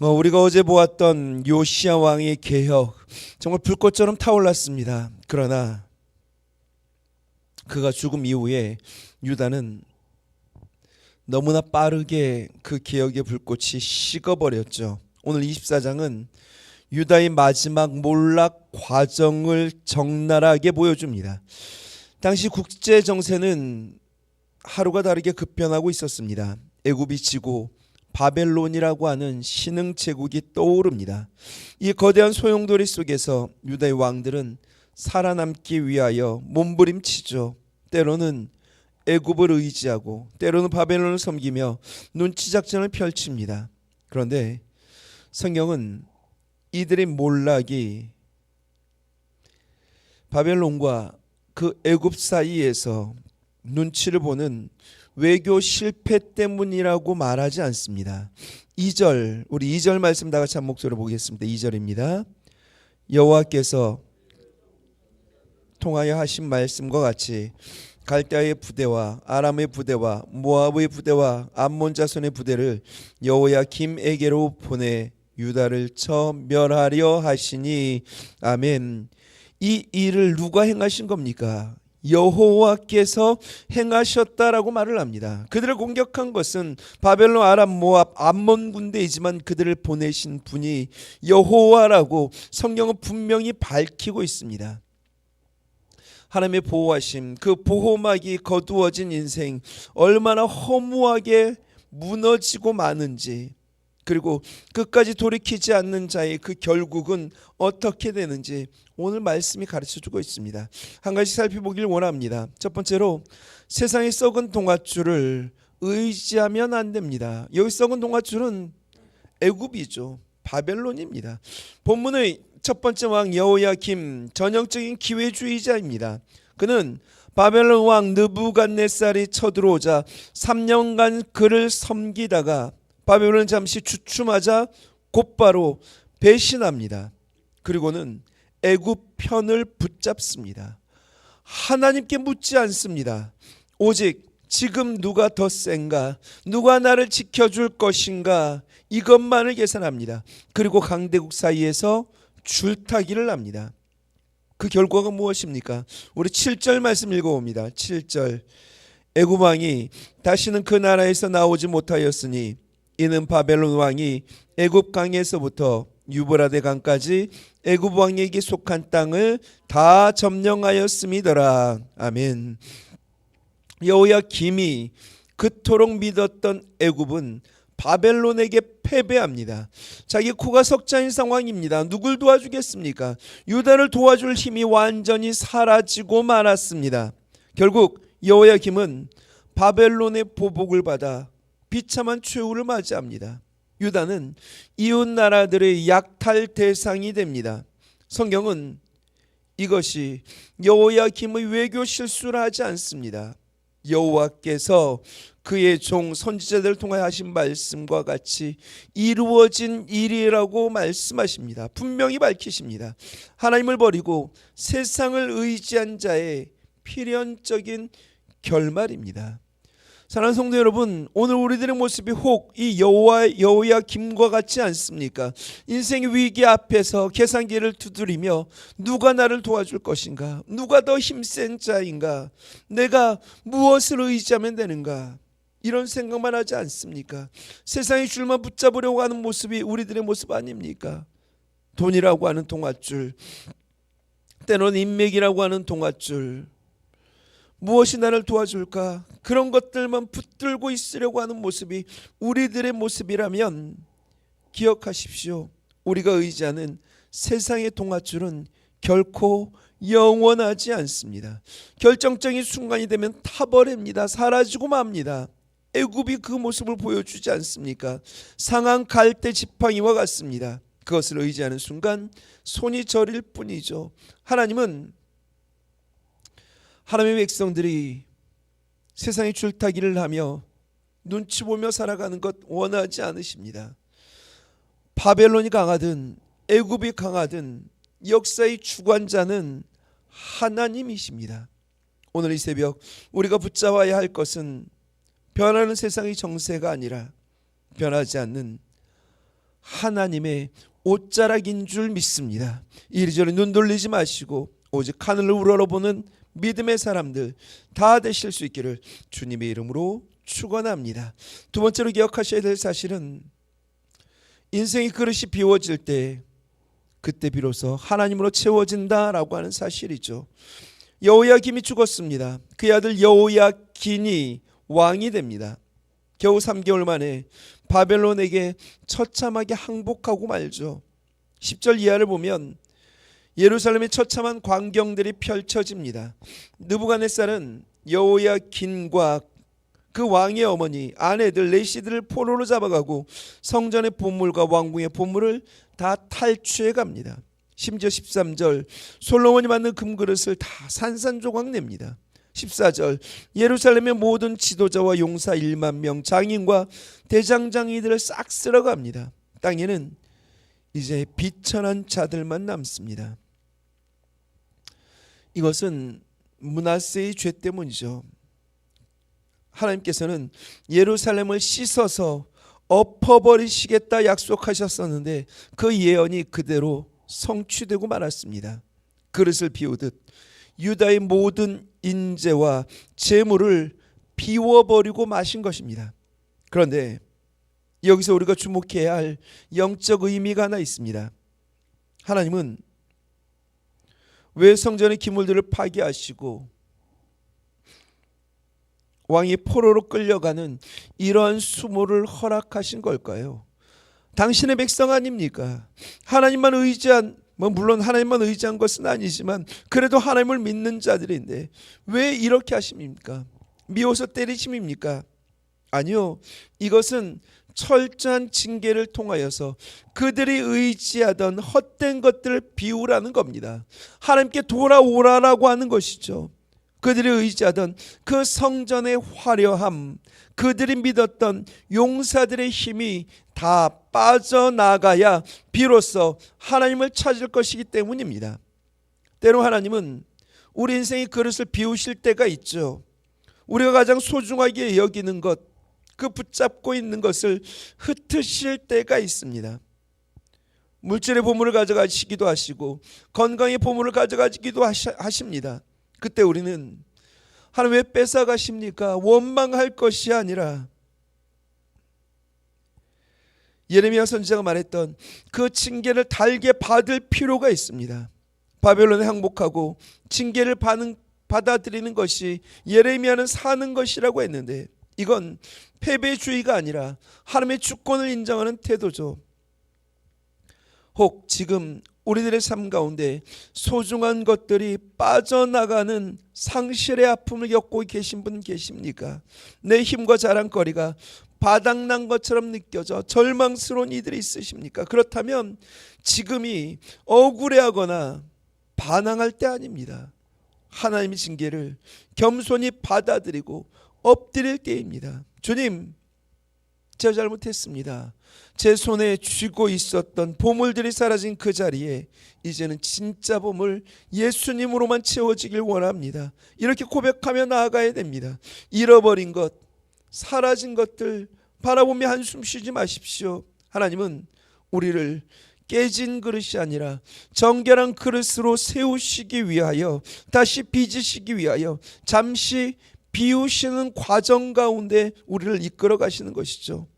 어, 우리가 어제 보았던 요시아 왕의 개혁 정말 불꽃처럼 타올랐습니다. 그러나 그가 죽음 이후에 유다는 너무나 빠르게 그 개혁의 불꽃이 식어버렸죠. 오늘 24장은 유다의 마지막 몰락 과정을 적나라하게 보여줍니다. 당시 국제 정세는 하루가 다르게 급변하고 있었습니다. 애굽이 지고 바벨론이라고 하는 신흥 제국이 떠오릅니다. 이 거대한 소용돌이 속에서 유다의 왕들은 살아남기 위하여 몸부림치죠. 때로는 애굽을 의지하고 때로는 바벨론을 섬기며 눈치 작전을 펼칩니다. 그런데 성경은 이들의 몰락이 바벨론과 그 애굽 사이에서 눈치를 보는 외교 실패 때문이라고 말하지 않습니다. 2절 우리 2절 말씀 다 같이 한 목소리로 보겠습니다. 2절입니다. 여호와께서 통하여 하신 말씀과 같이 갈대아의 부대와 아람의 부대와 모압의 부대와 암몬 자손의 부대를 여호야 김에게로 보내 유다를 쳐 멸하려 하시니 아멘. 이 일을 누가 행하신 겁니까? 여호와께서 행하셨다라고 말을 합니다. 그들을 공격한 것은 바벨론, 아람, 모압, 암몬 군대이지만 그들을 보내신 분이 여호와라고 성경은 분명히 밝히고 있습니다. 하나님의 보호하심, 그 보호막이 거두어진 인생 얼마나 허무하게 무너지고 마는지 그리고 끝까지 돌이키지 않는 자의 그 결국은 어떻게 되는지 오늘 말씀이 가르쳐 주고 있습니다. 한 가지 살펴보길 원합니다. 첫 번째로 세상의 썩은 동아줄을 의지하면 안 됩니다. 여기 썩은 동아줄은 애굽이죠. 바벨론입니다. 본문의 첫 번째 왕 여호야김 전형적인 기회주의자입니다. 그는 바벨론 왕 느부갓네살이 쳐들어오자 3년간 그를 섬기다가 바벨론은 잠시 주춤하자 곧바로 배신합니다. 그리고는 애굽 편을 붙잡습니다. 하나님께 묻지 않습니다. 오직 지금 누가 더 센가? 누가 나를 지켜줄 것인가? 이것만을 계산합니다. 그리고 강대국 사이에서 줄타기를 합니다. 그 결과가 무엇입니까? 우리 7절 말씀 읽어봅니다. 7절 애굽 왕이 다시는 그 나라에서 나오지 못하였으니 이는 바벨론 왕이 애굽 강에서부터 유브라데 강까지 애굽 왕에게 속한 땅을 다 점령하였음이더라. 아멘. 여호야 김이 그토록 믿었던 애굽은 바벨론에게 패배합니다. 자기 코가 석자인 상황입니다. 누굴 도와주겠습니까? 유다를 도와줄 힘이 완전히 사라지고 말았습니다. 결국 여호야김은 바벨론의 보복을 받아 비참한 최후를 맞이합니다. 유다는 이웃 나라들의 약탈 대상이 됩니다. 성경은 이것이 여호야김의 외교 실수를 하지 않습니다. 여호와께서 그의 종 선지자들을 통해 하신 말씀과 같이 이루어진 일이라고 말씀하십니다. 분명히 밝히십니다. 하나님을 버리고 세상을 의지한 자의 필연적인 결말입니다. 사랑하는 성도 여러분, 오늘 우리들의 모습이 혹 이 여호와 여호야 김과 같지 않습니까? 인생의 위기 앞에서 계산기를 두드리며 누가 나를 도와줄 것인가? 누가 더 힘센 자인가? 내가 무엇을 의지하면 되는가? 이런 생각만 하지 않습니까? 세상의 줄만 붙잡으려고 하는 모습이 우리들의 모습 아닙니까? 돈이라고 하는 동아줄, 때로는 인맥이라고 하는 동아줄, 무엇이 나를 도와줄까? 그런 것들만 붙들고 있으려고 하는 모습이 우리들의 모습이라면 기억하십시오. 우리가 의지하는 세상의 동아줄은 결코 영원하지 않습니다. 결정적인 순간이 되면 타버립니다. 사라지고 맙니다. 애굽이 그 모습을 보여주지 않습니까? 상한 갈대 지팡이와 같습니다. 그것을 의지하는 순간 손이 저릴 뿐이죠. 하나님은 하나님의 백성들이 세상의 줄타기를 하며 눈치 보며 살아가는 것 원하지 않으십니다. 바벨론이 강하든 애굽이 강하든 역사의 주관자는 하나님이십니다. 오늘 이 새벽 우리가 붙잡아야 할 것은 변하는 세상의 정세가 아니라 변하지 않는 하나님의 옷자락인 줄 믿습니다. 이리저리 눈 돌리지 마시고 오직 하늘을 우러러보는 믿음의 사람들 다 되실 수 있기를 주님의 이름으로 축원합니다. 두 번째로 기억하셔야 될 사실은 인생의 그릇이 비워질 때 그때 비로소 하나님으로 채워진다라고 하는 사실이죠. 여호야김이 죽었습니다. 그의 아들 여호야긴이 왕이 됩니다. 겨우 3개월 만에 바벨론에게 처참하게 항복하고 말죠. 10절 이하를 보면 예루살렘의 처참한 광경들이 펼쳐집니다. 느부갓네살은 여호야 긴과 그 왕의 어머니 아내들 레시들을 포로로 잡아가고 성전의 보물과 왕궁의 보물을 다 탈취해 갑니다. 심지어 13절 솔로몬이 만든 금그릇을 다 산산조각 냅니다. 14절 예루살렘의 모든 지도자와 용사 1만 명 장인과 대장장이들을 싹 쓸어갑니다. 땅에는 이제 비천한 자들만 남습니다. 이것은 문하세의 죄 때문이죠. 하나님께서는 예루살렘을 씻어서 엎어버리시겠다 약속하셨었는데 그 예언이 그대로 성취되고 말았습니다. 그릇을 비우듯 유다의 모든 인재와 재물을 비워버리고 마신 것입니다. 그런데 여기서 우리가 주목해야 할 영적 의미가 하나 있습니다. 하나님은 왜 성전의 기물들을 파괴하시고 왕이 포로로 끌려가는 이러한 수모를 허락하신 걸까요? 당신의 백성 아닙니까? 하나님만 의지한 뭐 물론 하나님만 의지한 것은 아니지만 그래도 하나님을 믿는 자들인데 왜 이렇게 하십니까? 미워서 때리심입니까? 아니요. 이것은 철저한 징계를 통하여서 그들이 의지하던 헛된 것들을 비우라는 겁니다. 하나님께 돌아오라라고 하는 것이죠. 그들이 의지하던 그 성전의 화려함, 그들이 믿었던 용사들의 힘이 다 빠져나가야 비로소 하나님을 찾을 것이기 때문입니다. 때로 하나님은 우리 인생의 그릇을 비우실 때가 있죠. 우리가 가장 소중하게 여기는 것, 그 붙잡고 있는 것을 흩으실 때가 있습니다. 물질의 보물을 가져가시기도 하시고 건강의 보물을 가져가시기도 하십니다. 그때 우리는 하나님 왜 뺏어가십니까? 원망할 것이 아니라 예레미야 선지자가 말했던 그 징계를 달게 받을 필요가 있습니다. 바벨론에 항복하고 징계를 받는, 받아들이는 것이 예레미야는 사는 것이라고 했는데 이건 패배주의가 아니라 하나님의 주권을 인정하는 태도죠. 혹 지금 우리들의 삶 가운데 소중한 것들이 빠져나가는 상실의 아픔을 겪고 계신 분 계십니까? 내 힘과 자랑거리가 바닥난 것처럼 느껴져 절망스러운 이들이 있으십니까? 그렇다면 지금이 억울해하거나 반항할 때 아닙니다. 하나님의 징계를 겸손히 받아들이고 엎드릴 때입니다. 주님, 제가 잘못했습니다. 제 손에 쥐고 있었던 보물들이 사라진 그 자리에 이제는 진짜 보물 예수님으로만 채워지길 원합니다. 이렇게 고백하며 나아가야 됩니다. 잃어버린 것, 사라진 것들 바라보며 한숨 쉬지 마십시오. 하나님은 우리를 깨진 그릇이 아니라 정결한 그릇으로 세우시기 위하여 다시 빚으시기 위하여 잠시 비우시는 과정 가운데 우리를 이끌어 가시는 것이죠.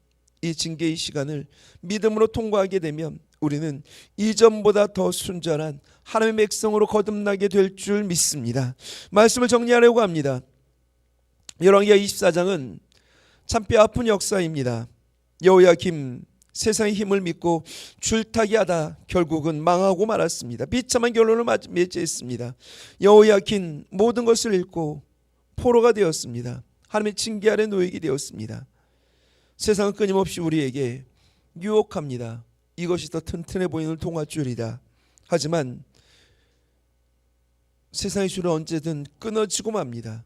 이 징계의 시간을 믿음으로 통과하게 되면 우리는 이전보다 더 순전한 하나님의 백성으로 거듭나게 될 줄 믿습니다. 말씀을 정리하려고 합니다. 열왕기하 24장은 참 뼈아픈 역사입니다. 여호야김 세상의 힘을 믿고 줄타기하다 결국은 망하고 말았습니다. 비참한 결론을 맺었습니다. 여호야긴 모든 것을 잃고 포로가 되었습니다. 하나님의 징계 아래 노예가 되었습니다. 세상은 끊임없이 우리에게 유혹합니다. 이것이 더 튼튼해 보이는 동아줄이다. 하지만 세상의 줄은 언제든 끊어지고 맙니다.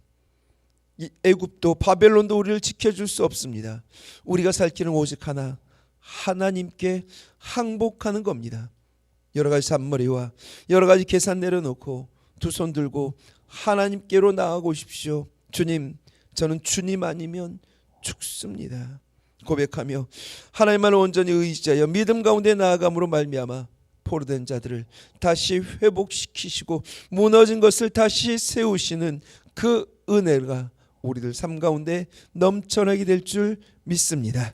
애굽도 바벨론도 우리를 지켜줄 수 없습니다. 우리가 살 길은 오직 하나 하나님께 항복하는 겁니다. 여러 가지 잔머리와 여러 가지 계산 내려놓고 두 손 들고 하나님께로 나아가 오십시오. 주님, 저는 주님 아니면 죽습니다. 고백하며 하나님만 온전히 의지하여 믿음 가운데 나아감으로 말미암아 포로된 자들을 다시 회복시키시고 무너진 것을 다시 세우시는 그 은혜가 우리들 삶 가운데 넘쳐나게 될 줄 믿습니다.